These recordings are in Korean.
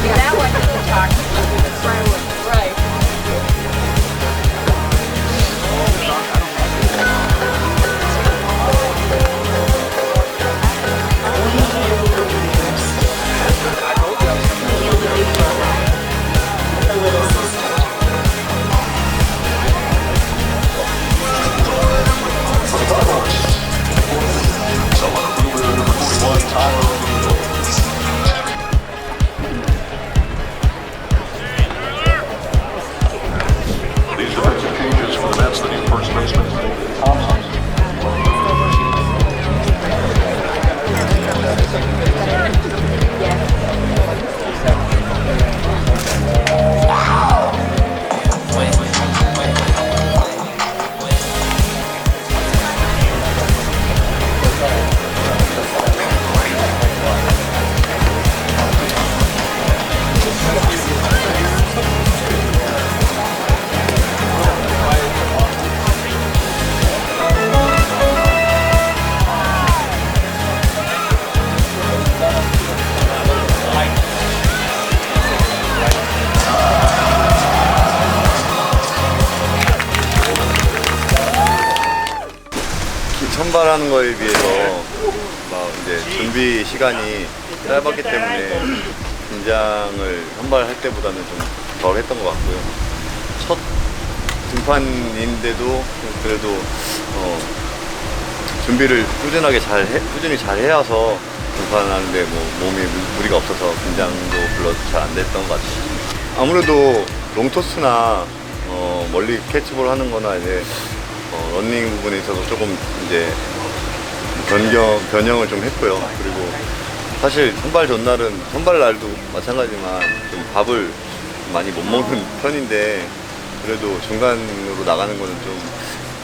That one you can talk to. 선발하는 거에 비해서 막 이제 준비 시간이 짧았기 때문에 긴장을 선발할 때보다는 좀 덜 했던 것 같고요. 첫 등판인데도 그래도 어, 준비를 꾸준하게 잘 해, 꾸준히 잘 해와서 등판하는데 뭐 무- 무리가 없어서 긴장도 별로 잘 안 됐던 것 같아요. 아무래도 롱토스나 어, 멀리 캐치볼 하는 거나 이제 어, 런닝 부분에 있어서 조금 이제 변경, 변형을 좀 했고요. 그리고 사실 선발 전날은 선발 날도 마찬가지지만 좀 밥을 많이 못 먹는 편인데 그래도 중간으로 나가는 거는 좀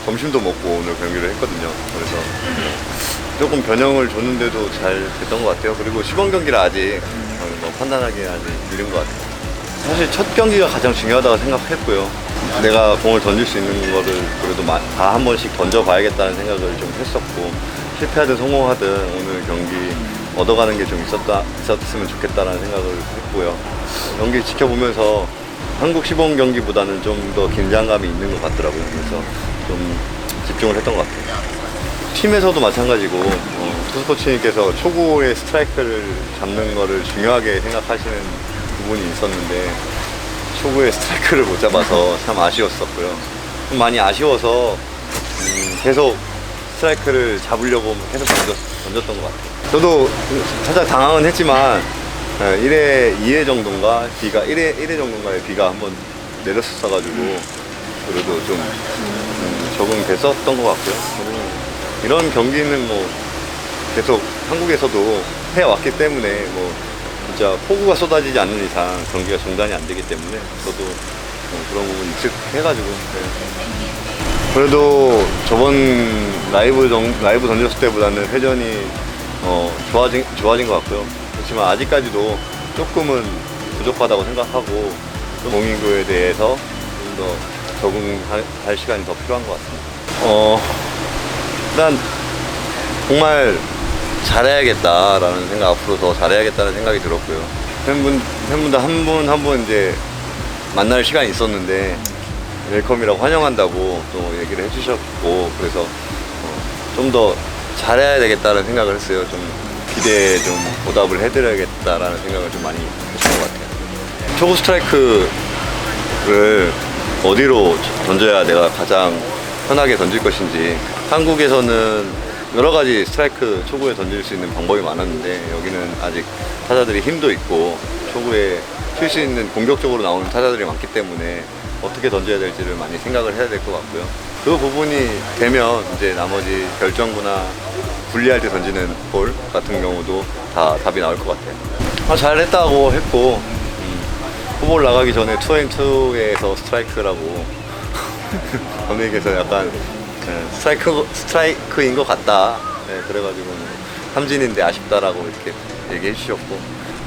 점심도 먹고 오늘 경기를 했거든요. 그래서 조금 변형을 줬는데도 잘 됐던 것 같아요. 그리고 시범 경기라 아직 어, 뭐 판단하기 아직 이른 것 같아요. 사실 첫 경기가 가장 중요하다고 생각했고요. 내가 공을 던질 수 있는 거를 그래도 다 한 번씩 던져봐야겠다는 생각을 좀 했었고 실패하든 성공하든 오늘 경기 얻어가는 게 좀 있었다 있었으면 좋겠다라는 생각을 했고요. 경기 지켜보면서 한국 시범 경기보다는 좀 더 긴장감이 있는 것 같더라고요. 그래서 좀 집중을 했던 것 같아요. 팀에서도 마찬가지고 어, 투수 코치님께서 초구의 스트라이크를 잡는 거를 중요하게 생각하시는 부분이 있었는데 초구의 스트라이크를 못 잡아서 참 아쉬웠었고요. 좀 많이 아쉬워서 음, 계속 스트라이크를 잡으려고 계속 던졌, 던졌 던 것 같아요. 저도 살짝 당황은 했지만 1회, 2회 정도인가 비가 1회, 1회 정도인가에 비가 한번 내렸었어가지고 그래도 좀 음, 적응됐었던 것 같고요. 이런 경기는 뭐 계속 한국에서도 해왔기 때문에 뭐 진짜 폭우가 쏟아지지 않는 이상 경기가 중단이 안 되기 때문에 저도 어, 그런 부분 익숙해가지고 네. 그래도 저번 라이브 정, 라이브 던졌을 때보다는 회전이 어, 좋아진 좋아진 것 같고요. 그렇지만 아직까지도 조금은 부족하다고 생각하고 공인구에 대해서 좀 더 적응할 할 시간이 더 필요한 것 같습니다. 어, 일단 정말 잘해야겠다라는 생각 앞으로 더 잘해야겠다는 생각이 들었고요. 팬분 팬분들 한 분 한 분 이제 만날 시간이 있었는데 웰컴이라고 환영한다고 또 얘기를 해주셨고 그래서 어, 좀더 잘해야 되겠다는 생각을 했어요. 좀 기대에 좀 보답을 해드려야겠다라는 생각을 좀 많이 했던 것 같아요. 초구 스트라이크를 어디로 던져야 내가 가장 편하게 던질 것인지 한국에서는 여러 가지 스트라이크 초구에 던질 수 있는 방법이 많았는데 여기는 아직 타자들이 힘도 있고 초구에 칠 수 있는 공격적으로 나오는 타자들이 많기 때문에 어떻게 던져야 될지를 많이 생각을 해야 될 것 같고요. 그 부분이 되면 이제 나머지 결정구나 분리할 때 던지는 볼 같은 경우도 다 답이 나올 것 같아요. 아, 잘했다고 했고 음, 후보를 나가기 전에 투앤투에서 스트라이크라고 검색에서 약간 네, 스트라이크, 스트라이크인 것 같다. 네, 그래가지고 뭐, 삼진인데 아쉽다라고 이렇게 얘기해 주셨고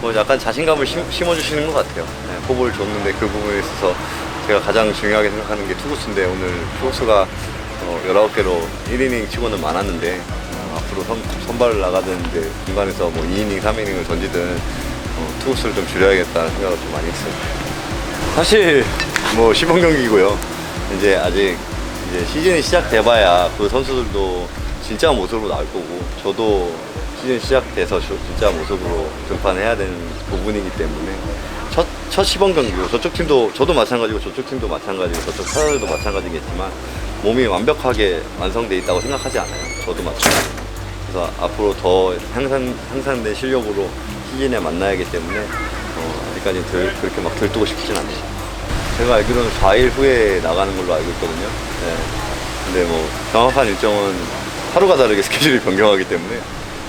뭐 약간 자신감을 심, 심어주시는 것 같아요. 네, 호보를 줬는데 그 부분에 있어서 제가 가장 중요하게 생각하는 게 투구수인데 오늘 투구수가 어, 19개로 1이닝 치고는 많았는데 어, 앞으로 선, 선발을 나가든 이제 중간에서 뭐 2이닝, 3이닝을 던지든 어, 투구수를 좀 줄여야겠다는 생각을 좀 많이 했어요. 사실 뭐 시범 경기고요. 이제 아직 이제 시즌이 시작돼봐야 그 선수들도 진짜 모습으로 나올 거고 저도 시즌 시작돼서 저- 진짜 모습으로 등판해야 되는 부분이기 때문에 첫, 첫 시범 경기고 저쪽 팀도 저도 마찬가지고 저쪽 팀도 마찬가지고 저쪽 타자들도 마찬가지겠지만 몸이 완벽하게 완성돼 있다고 생각하지 않아요. 저도 마찬가지. 그래서 앞으로 더 향상, 향상된 실력으로 시즌에 만나야 하기 때문에 어, 아직까지 들, 그렇게 막 들뜨고 싶진 않네요. 제가 알기로는 4일 후에 나가는 걸로 알고 있거든요. 네. 근데 뭐 정확한 일정은 하루가 다르게 스케줄이 변경하기 때문에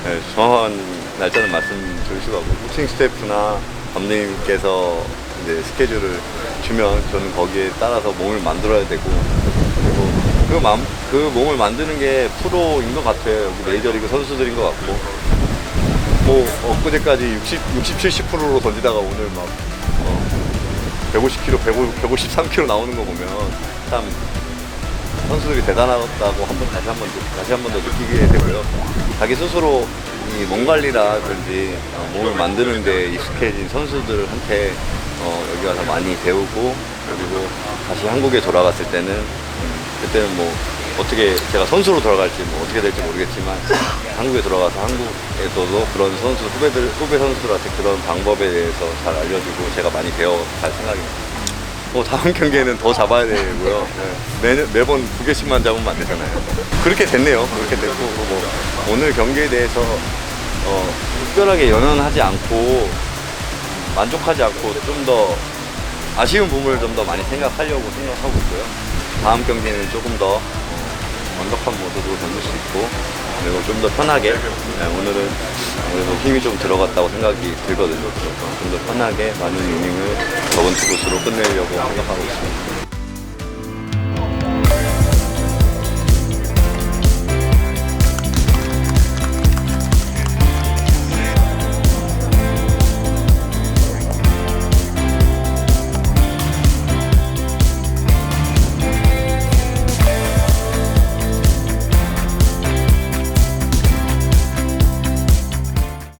네, 정확한 날짜는 말씀드릴 수가 없고 코칭 스태프나 감독님께서 이제 스케줄을 주면 저는 거기에 따라서 몸을 만들어야 되고 그리고 그, 맘, 그 몸을 만드는 게 프로인 것 같아요. 여기 메이저리그 선수들인 것 같고 뭐 엊그제까지 60, 60, 70%로 던지다가 오늘 막 어, 150km, 150, 153km 나오는 거 보면 참 선수들이 대단하다고 한 번 다시 한 번 다시 한 번 더 느끼게 되고요. 자기 스스로 이 몸 관리라든지 어, 몸을 만드는 데 익숙해진 선수들한테 어, 여기 와서 많이 배우고 그리고 다시 한국에 돌아갔을 때는 음, 그때는 뭐 어떻게 제가 선수로 돌아갈지 뭐 어떻게 될지 모르겠지만 한국에 돌아가서 한국에서도 그런 선수 후배들 후배 선수들한테 그런 방법에 대해서 잘 알려주고 제가 많이 배워갈 생각입니다. 뭐 다음 경기에는 더 잡아야 되고요. 네. 매, 매번 두 개씩만 잡으면 안 되잖아요. 그렇게 됐네요. 그렇게 됐고 뭐 오늘 경기에 대해서 어, 특별하게 연연하지 않고 만족하지 않고 좀 더 아쉬운 부분을 좀 더 많이 생각하려고 생각하고 있고요. 다음 경기는 조금 더 어, 완벽한 모습으로 던질 수 있고 그리고 좀 더 편하게 네, 오늘은 그래도 힘이 좀 들어갔다고 생각이 들거든요. 좀 더 편하게 많은 이닝을 적은 투구수로 끝내려고 생각하고 있습니다.